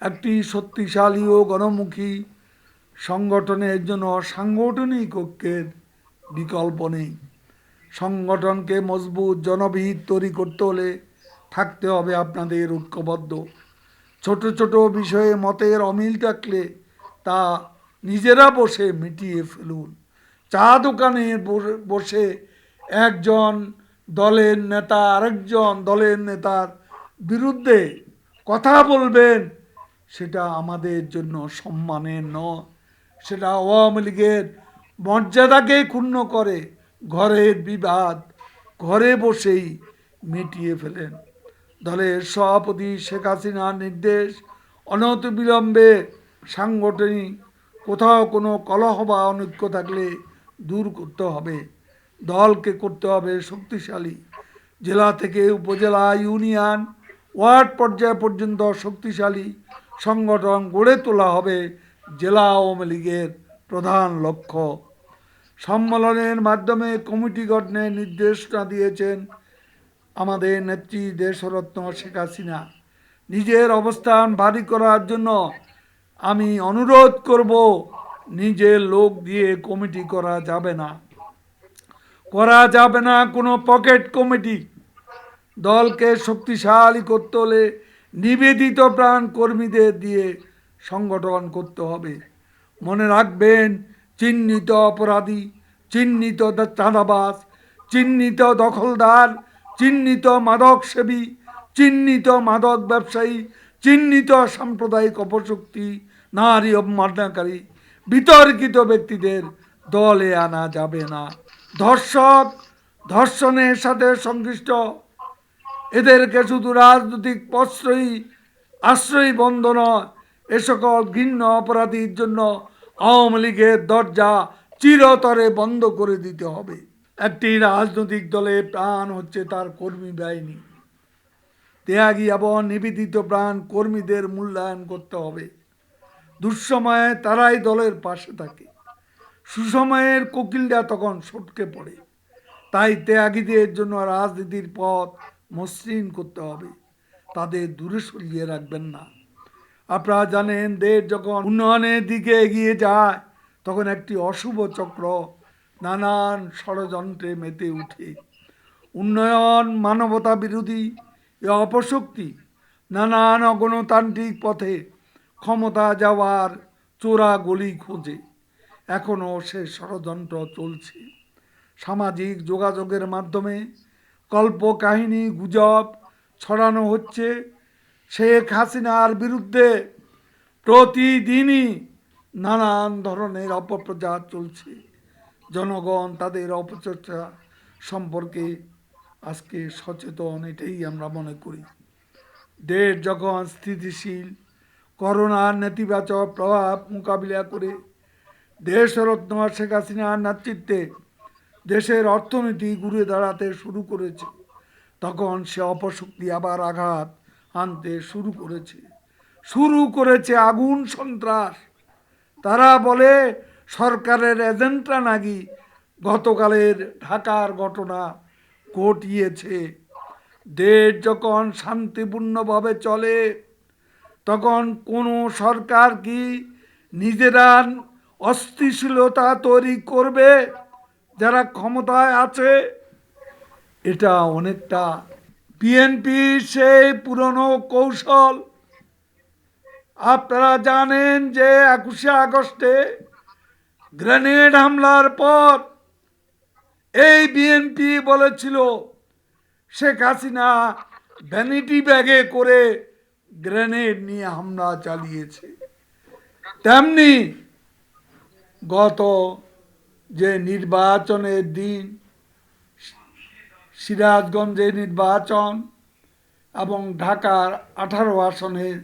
একটি শক্তিশালী ও গণমুখী সংগঠনের জন্য সাংগঠনিক ঐক্যের বিকল্প নেই। সংগঠনকে মজবুত জনবিহিত তৈরি করতে হলে থাকতে হবে আপনাদের ঐক্যবদ্ধ। ছোট ছোট বিষয়ে মতের অমিল থাকলে তা নিজেরা বসে মিটিয়ে ফেলুন। চা দোকানে বসে- একজন দলের নেতা আরেকজন দলের নেতার বিরুদ্ধে কথা বলবেন। সেটা আমাদের জন্য সম্মানের নয়। সেটা আওয়ামী লীগের মর্যাদাকে ক্ষুণ্ণ করে ঘরের বিবাদ, ঘরে বসেই মিটিয়ে ফেলেন। দলের সভাপতি শেখ হাসিনার নির্দেশ অনতিবিলম্বে সাংগঠনিক কোথাও কোনো কলহ বা অনৈক্য থাকলে দূর করতে হবে। দলকে করতে হবে শক্তিশালী। জেলা থেকে উপজেলা ইউনিয়ন ওয়ার্ড পর্যায় পর্যন্ত শক্তিশালী সংগঠন গড়ে তোলা হবে জেলা আওয়ামী লীগের প্রধান লক্ষ্য। সম্মেলনের মাধ্যমে কমিটি গঠনের নির্দেশনা দিয়েছেন আমাদের নেত্রী দেশরত্ন শেখ হাসিনা। নিজের অবস্থান ভারী করার জন্য আমি অনুরোধ করব, নিজের লোক দিয়ে কমিটি করা যাবে না। করা যাবে না কোনো পকেট কমিটি। দলকে শক্তিশালী করতে হলে নিবেদিত প্রাণ কর্মীদের দিয়ে সংগঠন করতে হবে। মনে রাখবেন, চিহ্নিত অপরাধী, চিহ্নিত চাঁদাবাস চিহ্নিত দখলদার, চিহ্নিত মাদক সেবী চিহ্নিত মাদক ব্যবসায়ী, চিহ্নিত সাম্প্রদায়িক অপশক্তি, নারী অবমাননাকারী বিতর্কিত ব্যক্তিদের দলে আনা যাবে না। ধর্ষক, ধর্ষণের সাথে সংশ্লিষ্ট এদেরকে শুধু রাজনৈতিক প্রশ্রয়ী, আশ্রয়ী বন্ধ নয় এ সকল ঘৃণ্য অপরাধীর জন্য আওয়ামী লীগের দরজা চিরতরে বন্ধ করে দিতে হবে। একটি রাজনৈতিক দলের প্রাণ হচ্ছে তার কর্মী বাহিনী। ত্যাগী এবং নিবেদিত প্রাণ কর্মীদের মূল্যায়ন করতে হবে। দুঃসময়ে তারাই দলের পাশে থাকে। সুসময়ের কোকিলরা তখন সটকে পড়ে। তাই ত্যাগীদের জন্য রাজনীতির পথ মসৃণ করতে হবে। তাদের দূরে সরিয়ে রাখবেন না। আপনারা জানেন, দেশ যখন উন্নয়নের দিকে এগিয়ে যায়, তখন একটি অশুভ চক্র নানান ষড়যন্ত্রে মেতে উঠে উন্নয়ন, মানবতা বিরোধী এ অপশক্তি নানান অগণতান্ত্রিক পথে ক্ষমতা যাওয়ার চোরা গলি খোঁজে। এখনও সে ষড়যন্ত্র চলছে। সামাজিক যোগাযোগের মাধ্যমে কল্পকাহিনী, গুজব ছড়ানো হচ্ছে শেখ হাসিনার বিরুদ্ধে। প্রতিদিনই নানান ধরনের অপপ্রচার চলছে। জনগণ তাদের অপচর্চা সম্পর্কে আজকে সচেতন, এটাই আমরা মনে করি। দেশ যখন স্থিতিশীল, করোনার নেতিবাচক প্রভাব মোকাবিলা করে দেশরত্ন শেখ হাসিনার নেতৃত্বে দেশের অর্থনীতি ঘুরে দাঁড়াতে শুরু করেছে। তখন সে অপশক্তি আবার আঘাত আনতে শুরু করেছে। শুরু করেছে আগুন সন্ত্রাস। তারা বলে, সরকারের এজেন্টরা নাকি গতকালের ঢাকার ঘটনা ঘটিয়েছে। দেশ যখন শান্তিপূর্ণভাবে চলে, তখন কোনো সরকার কি নিজেরা অস্থিশীলতা তৈরি করবে? যারা ক্ষমতায় আছে, এটা অনেকটা বিএনপির সেই পুরনো কৌশল। আপনারা জানেন যে একুশে আগস্টে গ্রেনেড হামলার পর এই বিএনপি বলেছিল, শেখ হাসিনা ভ্যানিটি ব্যাগে করে গ্রেনেড নিয়ে হামলা চালিয়েছে। তেমনি গত যে নির্বাচনের দিন, সিরাজগঞ্জে নির্বাচন এবং ঢাকার আঠারো আসনের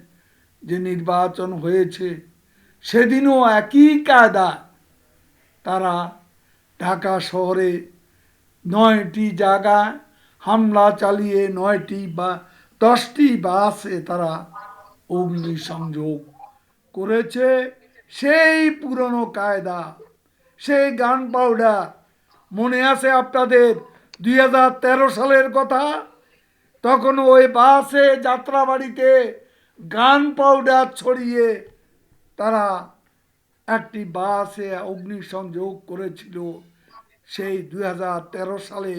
যে নির্বাচন হয়েছে, সেদিনও একই কায়দা। তারা ঢাকা শহরে নয়টি জায়গায় হামলা চালিয়ে নয়টি বা দশটি বাসে তারা অগ্নিসংযোগ করেছে। সেই পুরনো কায়দা সেই গান পাউডার মনে আছে আপনাদের দুই হাজার তেরো সালের কথা? তখন ওই বাসে যাত্রাবাড়িতে গান পাউডার ছড়িয়ে তারা একটি বাসে অগ্নিসংযোগ করেছিল। সেই দুই হাজার তেরো সালে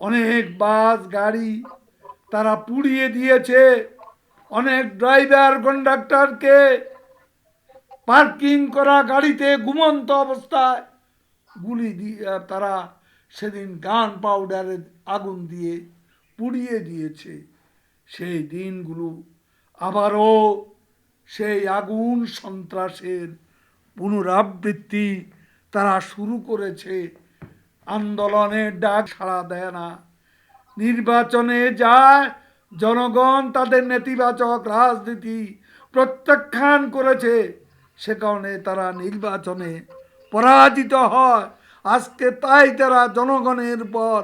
অনেক বাস, গাড়ি তারা পুড়িয়ে দিয়েছে। অনেক ড্রাইভার, কন্ডাক্টরকে পার্কিং করা গাড়িতে ঘুমন্ত অবস্থায় গুলি দিয়ে তারা সেদিন গান পাউডারের আগুন দিয়ে পুড়িয়ে দিয়েছে। সেই দিনগুলো আবারও সেই আগুন সন্ত্রাসের পুনরাবৃত্তি তারা শুরু করেছে। আন্দোলনের ডাক সাড়া দেয় না। নির্বাচনে যায় জনগণ, তাদের নেতিবাচক রাজনীতি প্রত্যাখ্যান করেছে। সে কারণে তারা নির্বাচনে পরাজিত হয়। আজকে তাই তারা জনগণের পর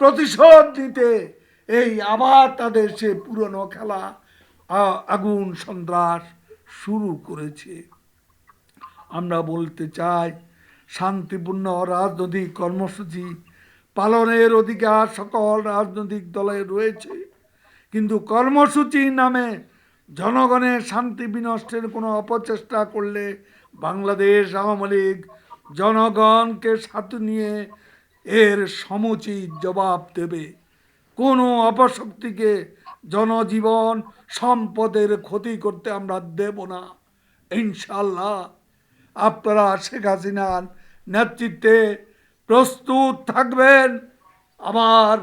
প্রতিশোধ নিতে এই আবার তাদের সে পুরনো খেলা আগুন সন্ত্রাস শুরু করেছে। আমরা বলতে চাই, শান্তিপূর্ণ রাজনৈতিক কর্মসূচি পালনের অধিকার সকল রাজনৈতিক দলে রয়েছে। কিন্তু কর্মসূচি নামে জনগণের শান্তি বিনষ্টের কোনো অপচেষ্টা করলে বাংলাদেশ আওয়ামী লীগ জনগণকে সাথে নিয়ে এর সমুচিত জবাব দেবে। কোনো অপশক্তিকে জনজীবন সম্পদের ক্ষতি করতে আমরা দেব না। ইনশাল্লাহ আপনারা শেখ হাসিনার নেতৃত্বে প্রস্তুত থাকবেন। আবার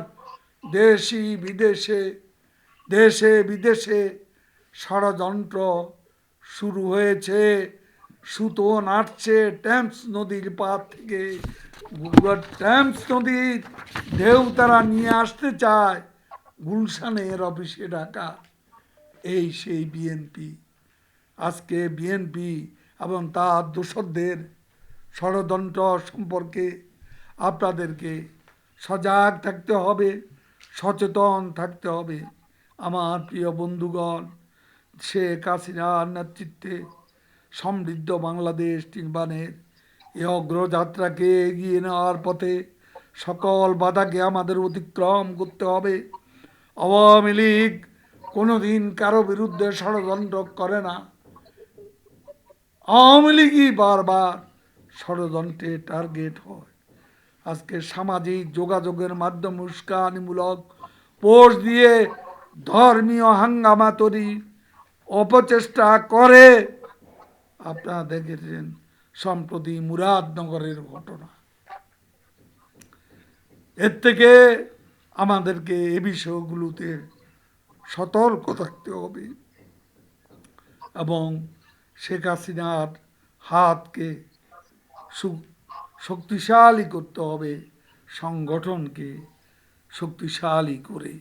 দেশি বিদেশে, দেশে বিদেশে ষড়যন্ত্র শুরু হয়েছে। সুতো নাটছে ট্যাম্পস নদীর পার থেকে। ট্যাম্পস নদীর ঢেউ তারা নিয়ে আসতে চায় গুলশানের অফিসে ডাকা। এই সেই বিএনপি আজকে বিএনপি এবং তার দোসরদের ষড়যন্ত্র সম্পর্কে আপনাদেরকে সজাগ থাকতে হবে, সচেতন থাকতে হবে। আমার প্রিয় বন্ধুগণ শেখ হাসিনার নেতৃত্বে সমৃদ্ধ বাংলাদেশ নির্মাণের এই অগ্রযাত্রাকে এগিয়ে নেওয়ার পথে সকল বাধাকে আমাদের অতিক্রম করতে হবে। আওয়ামী লীগ কোনোদিন কারও বিরুদ্ধে ষড়যন্ত্র করে না। আওয়ামী লীগই বারবার ষড়যন্ত্রে টার্গেট হয়। আজকে সামাজিক যোগাযোগের মাধ্যমে উস্কানিমূলক পোস্ট দিয়ে ধর্মীয় হাঙ্গামা তৈরি অপচেষ্টা করে। আপনারা দেখেছেন, সম্প্রতি মুরাদনগরের ঘটনা। এর থেকে আমাদেরকে এ বিষয়গুলোতে সতর্ক থাকতে হবে এবং শেখ হাসিনার হাতকে শক্তিশালী করতে হবে, সংগঠনকে শক্তিশালী করে।